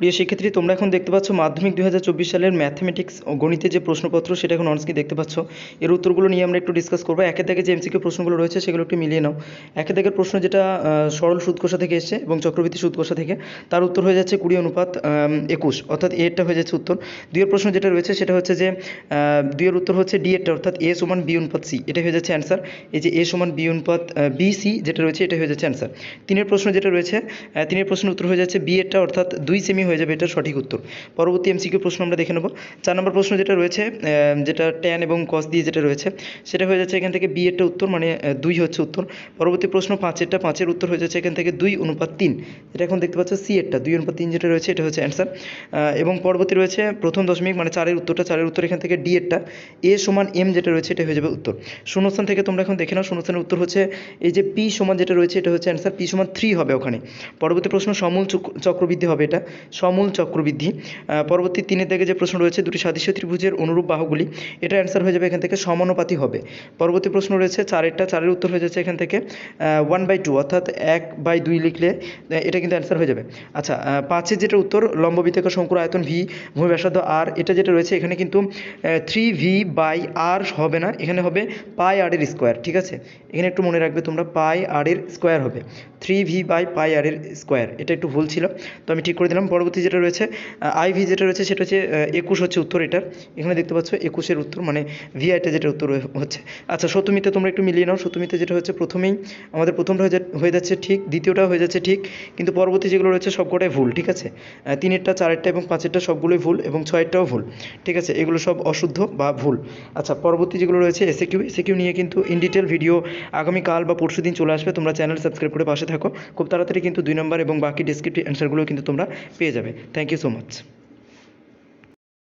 প্রিয় শিক্ষার্থী, তোমরা এখন দেখতে পাচ্ছ মাধ্যমিক দু হাজার চব্বিশ সালের ম্যাথমেটিক্স ও গণিতের যে প্রশ্নপত্র, সেটা এখন অনস্ক্রিন দেখতে পাচ্ছ। এর উত্তরগুলো নিয়ে আমরা একটু ডিসকাস করব। একের দাগে যে এমসিকে প্রশ্নগুলো রয়েছে, সেগুলো একটু মিলিয়ে নাও। একের দাগের প্রশ্ন যেটা সরল সুদকষা থেকে এসেছে এবং চক্রবৃত্তি সুদকষা থেকে। তার উত্তর হয়ে যাচ্ছে কুড়ি অনুপাত একুশ। অর্থাৎ এরটা হয়ে যাচ্ছে উত্তর। দুইয়ের প্রশ্ন যেটা রয়েছে, সেটা হচ্ছে যে দুইয়ের উত্তর হচ্ছে ডি এরটা অর্থাৎ এ সমান বি অনুপাত সি এটা হয়ে যাচ্ছে অ্যান্সার এই যে এ সমান বি অনুপাত বি সি যেটা রয়েছে এটা হয়ে যাচ্ছে অ্যান্সার তিনের প্রশ্ন যেটা রয়েছে তিনের প্রশ্নের উত্তর হয়ে যাচ্ছে বি এরটা অর্থাৎ দুই সেমি হয়ে যাবে এটা সঠিক উত্তর। পরবর্তী এমসিকিউ প্রশ্ন আমরা দেখে নেব। চার নম্বর প্রশ্ন যেটা রয়েছে যেটা ট্যান এবং কস দিয়ে যেটা রয়েছে, সেটা হয়ে যাচ্ছে এখান থেকে বি এরটা উত্তর মানে দুই হচ্ছে উত্তর। পরবর্তী প্রশ্ন পাঁচেরটা পাঁচের উত্তর হয়ে যাচ্ছে এখান থেকে দুই অনুপাত তিন। এটা এখন দেখতে পাচ্ছ সি এরটা, দুই অনুপাত তিন যেটা রয়েছে, এটা হচ্ছে অ্যান্সার এবং পরবর্তী রয়েছে প্রথম দশমিক মানে চারের উত্তরটা, চারের উত্তর এখান থেকে ডি এরটা। এ সমান এম যেটা রয়েছে, এটা হয়ে যাবে উত্তর। শূন্যস্থান থেকে তোমরা এখন দেখে নাও, শূন্যস্থানের উত্তর হচ্ছে এই যে পি সমান যেটা রয়েছে, এটা হচ্ছে অ্যান্সার পি সমান থ্রি হবে ওখানে। পরবর্তী প্রশ্ন, সমূল চক- চক্রবৃদ্ধি হবে এটা। সমূল চক্রবৃদ্ধি। পরবর্তী তিনের দিকে যে প্রশ্ন রয়েছে, দুটি সাদৃশ্য ত্রিভুজের অনুরূপ বাহুগুলি, এটা অ্যান্সার হয়ে যাবে এখান থেকে সমানুপাতি হবে। পরবর্তী প্রশ্ন রয়েছে, চারেরটা, চারের উত্তর হয়ে যাচ্ছে এখান থেকে ওয়ান বাই টু অর্থাৎ এক বাই দুই লিখলে এটা কিন্তু অ্যান্সার হয়ে যাবে। আচ্ছা পাঁচের যেটা উত্তর, লম্ব শঙ্কুর আয়তন ভি ভূমি ব্যাসার্ধ আর এটা যেটা রয়েছে, এখানে কিন্তু থ্রি ভি বাই আর হবে না, এখানে হবে পাই আর এর স্কোয়ার ঠিক আছে? এখানে একটু মনে রাখবে তোমরা পাই আর এর স্কোয়ার হবে। Three V by pi R এর স্কোয়ার এটা একটু ভুল ছিল, তো আমি ঠিক করে দিলাম। পরবর্তী যেটা রয়েছে আই ভি যেটা রয়েছে সেটা হচ্ছে একুশ হচ্ছে উত্তর এটার। এখানে দেখতে পাচ্ছ একুশের উত্তর মানে ভি আইটা যেটা উত্তর হচ্ছে। আচ্ছা সত্যমিতে তোমরা একটু মিলিয়ে নাও। সত্যমিতে যেটা হচ্ছে প্রথমেই, আমাদের প্রথমটা হয়ে যাচ্ছে ঠিক, দ্বিতীয়টা হয়ে যাচ্ছে ঠিক, কিন্তু পরবর্তী যেগুলো রয়েছে সবকটাই ভুল, ঠিক আছে? তিনেরটা, চারেরটা এবং পাঁচেরটা সবগুলোই ভুল এবং ছয়েরটাও ভুল, ঠিক আছে? এগুলো সব অশুদ্ধ বা ভুল। আচ্ছা পরবর্তী যেগুলো রয়েছে এসে কিউ এসে কিউ নিয়ে কিন্তু ইন ডিটেল ভিডিও আগামীকাল বা পরশু দিন চলে আসবে। তোমরা চ্যানেল সাবস্ক্রাইব করে পাশে থাকো। খুব তাড়াতাড়ি কিন্তু দুই নম্বর এবং বাকি ডেসক্রিপটিভ অ্যান্সারগুলো কিন্তু তোমরা পেয়ে যাবে। Thank you so much